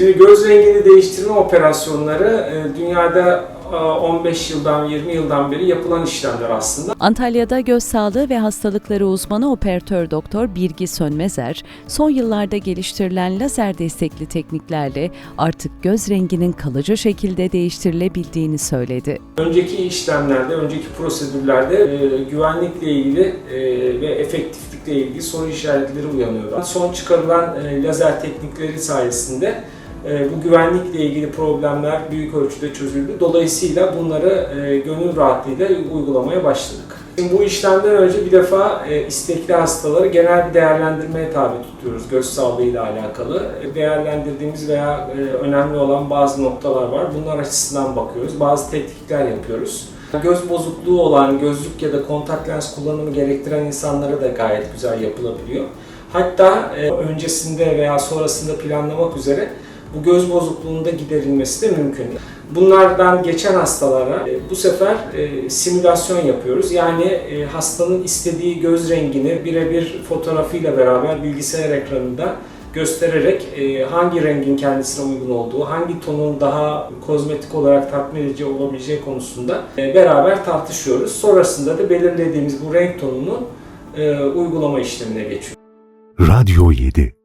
Şimdi göz rengini değiştirme operasyonları e, dünyada e, 15 yıldan 20 yıldan beri yapılan işlemler aslında. Antalya'da göz sağlığı ve hastalıkları uzmanı operatör doktor Birgi Sönmezer, son yıllarda geliştirilen lazer destekli tekniklerle artık göz renginin kalıcı şekilde değiştirilebildiğini söyledi. Önceki işlemlerde, önceki prosedürlerde e, güvenlikle ilgili e, ve efektiflikle ilgili soru işaretleri uyanıyordu. Son çıkarılan e, lazer teknikleri sayesinde e, bu güvenlikle ilgili problemler büyük ölçüde çözüldü. Dolayısıyla bunları e, gönül rahatlığıyla uygulamaya başladık. Şimdi bu işlemden önce bir defa e, istekli hastaları genel bir değerlendirmeye tabi tutuyoruz göz sağlığıyla alakalı. E, Değerlendirdiğimiz veya önemli olan bazı noktalar var. Bunlar açısından bakıyoruz. Bazı tetkikler yapıyoruz. Göz bozukluğu olan gözlük ya da kontak lens kullanımı gerektiren insanlara da gayet güzel yapılabiliyor. Hatta öncesinde veya sonrasında planlamak üzere bu göz bozukluğunun da giderilmesi de mümkün. Bunlardan geçen hastalara e, bu sefer e, simülasyon yapıyoruz. Yani e, hastanın istediği göz rengini birebir fotoğrafıyla beraber bilgisayar ekranında göstererek hangi rengin kendisine uygun olduğu, hangi tonun daha kozmetik olarak tatmin edici olabileceği konusunda beraber tartışıyoruz. Sonrasında da belirlediğimiz bu renk tonunu uygulama işlemine geçiyoruz. Radyo 7